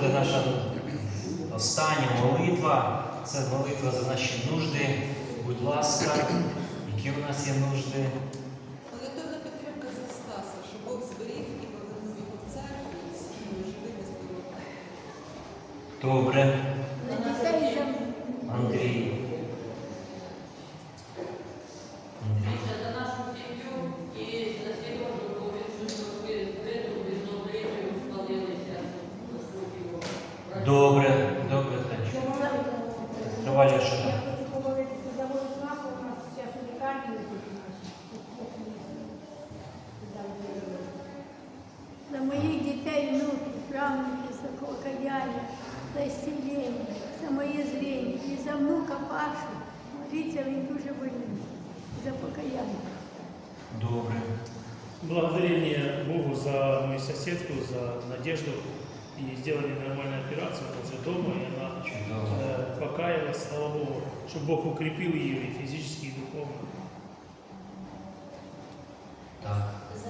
буде наша остання молитва. Це молитва за наші нужди. Будь ласка, які у нас є нужди? Молитовна підтримка за Стаса, щоб Бог зберіг і повернув його в церкву з живим і здоровим. Добре, за покаяння, за ісцілення, за моє зріння. І за внука Пашу. Моліться, він дуже больний. За покаяння. Добре. Благодарение Богу за мою соседку, за Надежду и сделали нормальную операцию, она уже дома, и она Чудово. э, покаялась, слава Богу, чтобы Бог укрепил ее и физически, и духовно. Так. За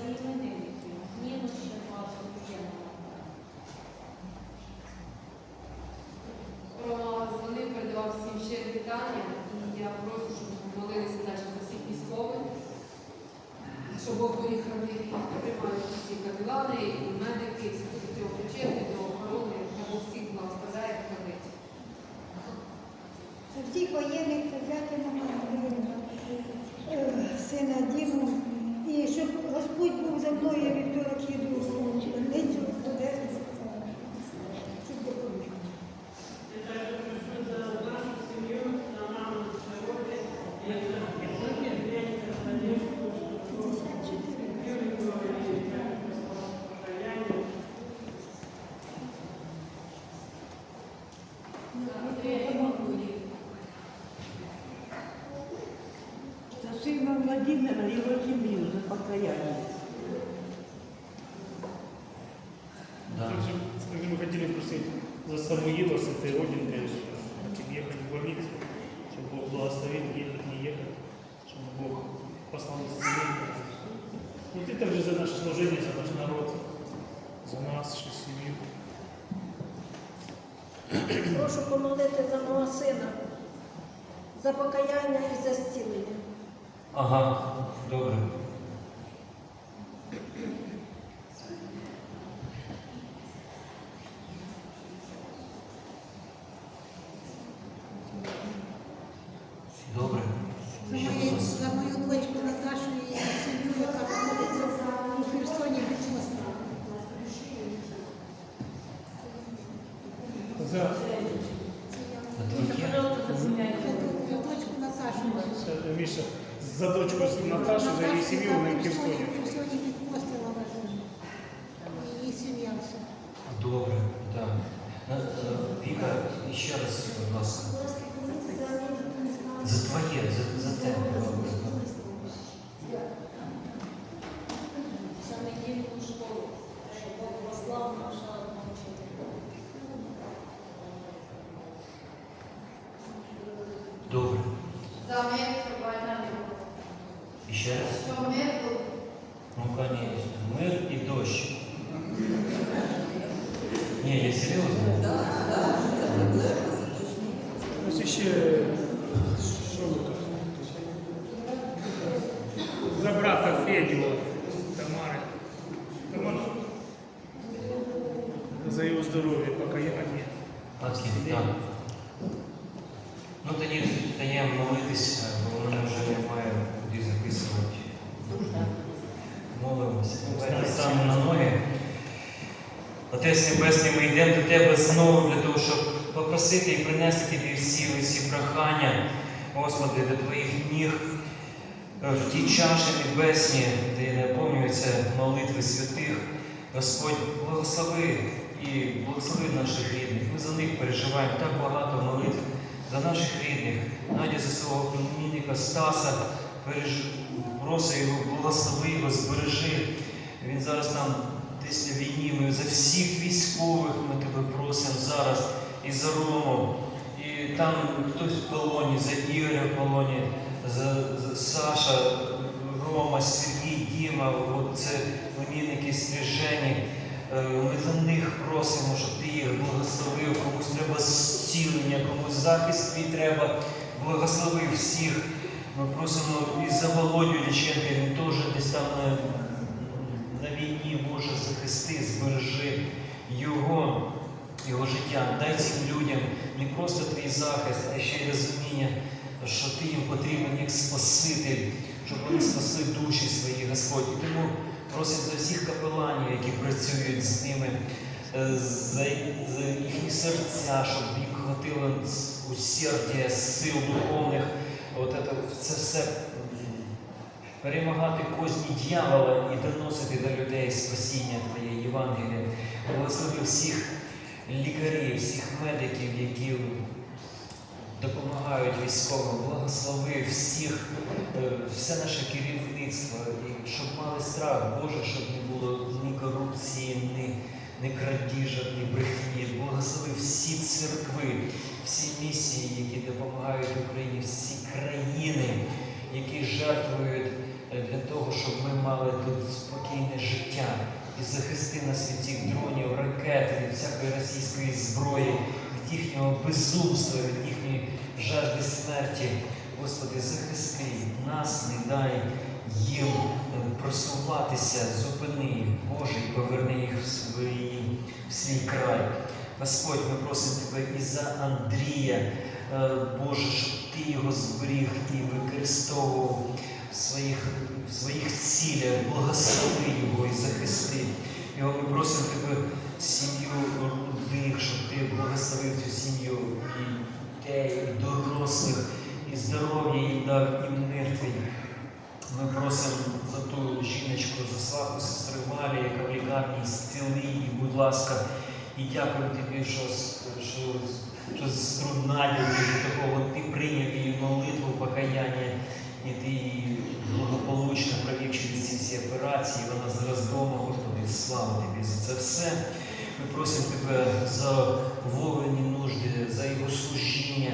Щоб Бог беріг приймають всі капілани, і медики, цього причетні, до охорони, Бог всіх благословляє і хранить. За всіх воєнних взяти на сина Діму. І щоб Господь був за мною За сына Владимира и его семью за покаяние. Да. Также, также мы хотели просить за Самуила с этой родинкой, хотим ехать в больницу, чтобы Бог благословил, ехать, не ехать, чтобы Бог послал исцеление. Вот это же за наше служение, за наш народ, за нашу семью. Прошу помолити за мого сина, за покаяння і за зцілення. Ага, добре. Добре. За Ще мою, хтось? за мою дочку Наташу і її сім'ю, яка знаходиться у Херсоні відпустка. За, За твоє? За дочку Наташу. за- Миша, за дочку Наташу, за ее семью на В. Херсоні її сім'я все. Добре, так. Е, Віка, ще раз, будь ласка. За твоє, за, за тебе. Добре. За недільну школу, щоб Бог послав наша навчителя. Добре. За мир, пробачення. І ще раз. Щоб мир був. Ну, конечно. Мир і дощ. Ні, я серйозно. Да, да, це проблема, заточні. Ось ще, що ви тут? За брата Федю, Тамара. За його здоров'я, покаяння. Окей, так. Ну тоді даємо молитись, бо в мене вже немає куди записувати. Молимося. Станемо на ноги. Отець Небесний, ми йдемо до Тебе знову для того, щоб попросити і принести Тобі всі ці прохання, Господи, до Твоїх ніг, е, в ті чаші небесні, де наповнюються молитви святих. Господь, благослови і благослови наших рідних. Ми за них переживаємо так багато молитв за наших рідних. Надя за свого племінника Стаса проси його, благослови його, збережи. Він зараз там десь на війні. Ми за всіх військових ми тебе просимо зараз і за Рому. І там хтось в полоні, за Ігоря в полоні, Саша, Рома, Сергій, Діма, от це племінники стріжені. Е, Ми за них просимо, щоб ти їх благословив, комусь треба зцілення, комусь захист твій треба, благословив всіх. Ми просимо і за Володю Ліченка, він теж десь там на, на війні, Боже, захисти, збережи його, його життя. Дай цим людям не просто твій захист, а ще й розуміння, що ти їм потрібен як Спаситель, щоб вони спасли душі свої, Господь. І тому просимо за всіх капеланів, які працюють з ними, е, за, за їхні серця, щоб їх хватило усердя, сил духовних. От це, це все перемагати козні дьявола і доносити до людей спасіння Твоє Євангелія. Благослови всіх лікарів, всіх медиків, які допомагають військовим, благослови всіх, е, все наше керівництво, щоб мали страх, Боже, щоб не було ні корупції, ні, ні крадіжок, ні брехні. Благослови всі церкви, всі місії, які допомагають Україні, всі країни, які жертвують е, для того, щоб ми мали тут спокійне життя. І захисти нас від цих дронів, ракет, від всякої російської зброї, від їхнього безумства, від їхньої жажди смерті. Господи, захисти нас, не дай їм е, просуватися, зупини їх, Боже, і поверни їх в, свої, в свій край. Господь, ми просимо Тебе і за Андрія, е, Боже, щоб Ти його зберіг і використовував в своїх, в своїх цілях, благослови його і захисти. Його ми просимо Тебе сім'ю рудих, щоб Ти благословив цю сім'ю і дітей, і дорослих, і здоров'я їй дав, і мир. Ми просимо за ту жіночку, за сваху сестри Валі, яка в лікарні зціли її, будь ласка, і дякую тобі, що, що, що сестру Надю до такого ти прийняв її молитву, покаяння, і ти її благополучно провів через ці всі операції. Вона зараз вдома, Господи, слава тобі за це все. Ми просимо тебе за Вовині нужди, за його служіння,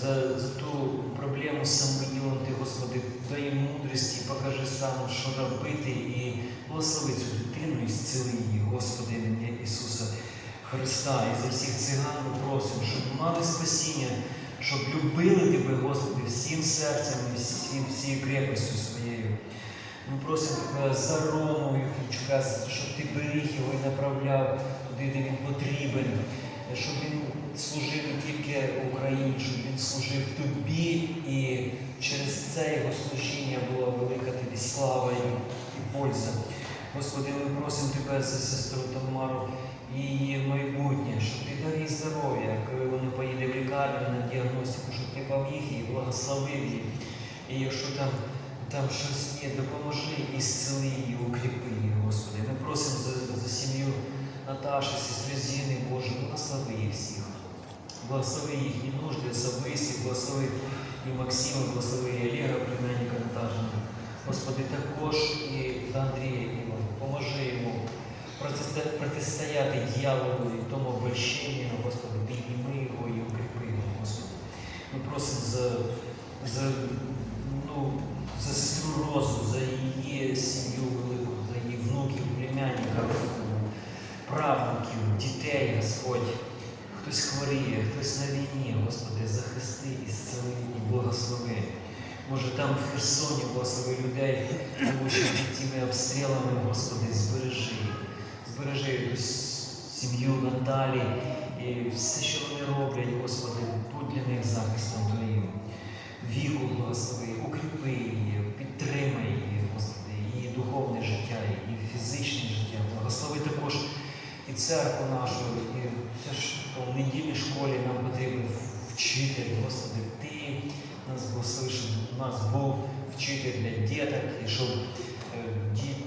за, за ту проблему з Самуїлом, ти, Господи, дай їм мудрості, покажи сам, що робити, і благослови цю дитину і зціли її, Господи, ім'я Ісуса Христа. І за всіх циган ми просимо, щоб мали спасіння, щоб любили Тебе, Господи, всім серцем і всім, всією крепостю своєю. Ми просимо тебе за Рому Юхімчука, щоб ти беріг його і направляв туди, де він потрібен, щоб він служив не тільки Україні, щоб він служив тобі, і через це його служіння була велика тобі слава і, і польза. Господи, ми просимо тебе за сестру Тамару і її майбутнє, щоб ти дав їй здоров'я, коли вона поїде в лікарню на діагностику, щоб ти поміг їй, благословив її. І якщо там там щось є, допоможи і зцели її, укріпи її, Господи. Ми просимо за, за сім'ю Наташі, сестри Зіни, Боже, благослови їх всіх. Благослови їхні нужди, особисті, благослови і Максима, благослови і Олега, племянника Наташина. Господи, також і Андрія Івана. Поможи йому протистояти дьяволу і тому обольщенню, Господи, підніми його і укріпи його, Господи. Ми просимо за, за, ну, за сестру Розу, дітей, Господь. Хтось хворіє, хтось на війні, Господи, захисти і зцели і благослови. Може там в Херсоні благослови людей, тому що тими обстрілами, Господи, збережи. Збережи сім'ю Наталі і все, що вони роблять, Господи, будь для них захистом Твоїм. Віку благослови, укріпи її, підтримай її, Господи, її духовне життя, її фізичне життя. Благослови також і церкву нашу, і це ж в недільній школі нам потрібен вчитель, Господи, Ти нас благослови, щоб у нас був вчитель для діток, і щоб е, діт-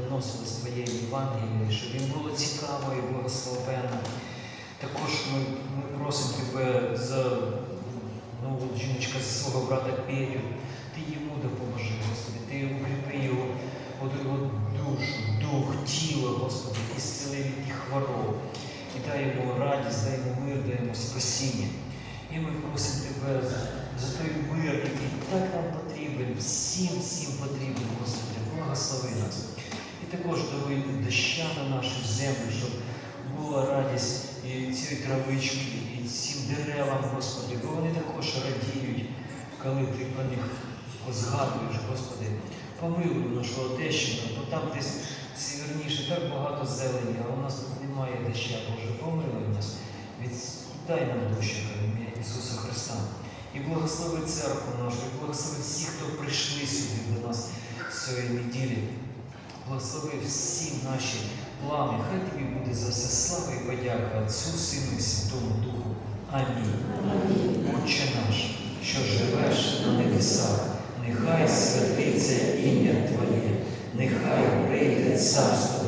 доносилось Твоє Євангеліє, щоб їм було цікаво і благословенно. Також ми, ми просимо Тебе за ну, жіночка за свого брата Петю. Ти йому допоможи, Господи, ти укріпи його, його душу, дух, тіло, Господи, і зціли від тих хвороб. І дай йому радість, дай йому мир, дай йому спасіння. І ми просимо Тебе за той мир, який так нам потрібен, всім, всім потрібен, Господи, благослови нас. І також даруй доща на нашу землю, щоб була радість і цієї травички, і цим деревам, Господи, бо вони також радіють, коли ти про них згадуєш, Господи. Помилуй нашу Одещину, бо там десь сіверніше так багато зелені, а у нас тут немає доща, Боже, помилуй нас. Від... Дай нам в ім'я Ісуса Христа. І благослови церкву нашу, і благослови всіх, хто прийшли сюди до нас цієї неділі. Благослови всі наші плани. Хай тобі буде за все слава і подяка Отцю, Сину і Святому Духу. Амінь. Отче наш, що живеш на небесах, нехай святиться ім'я Твоє, нехай прийде царство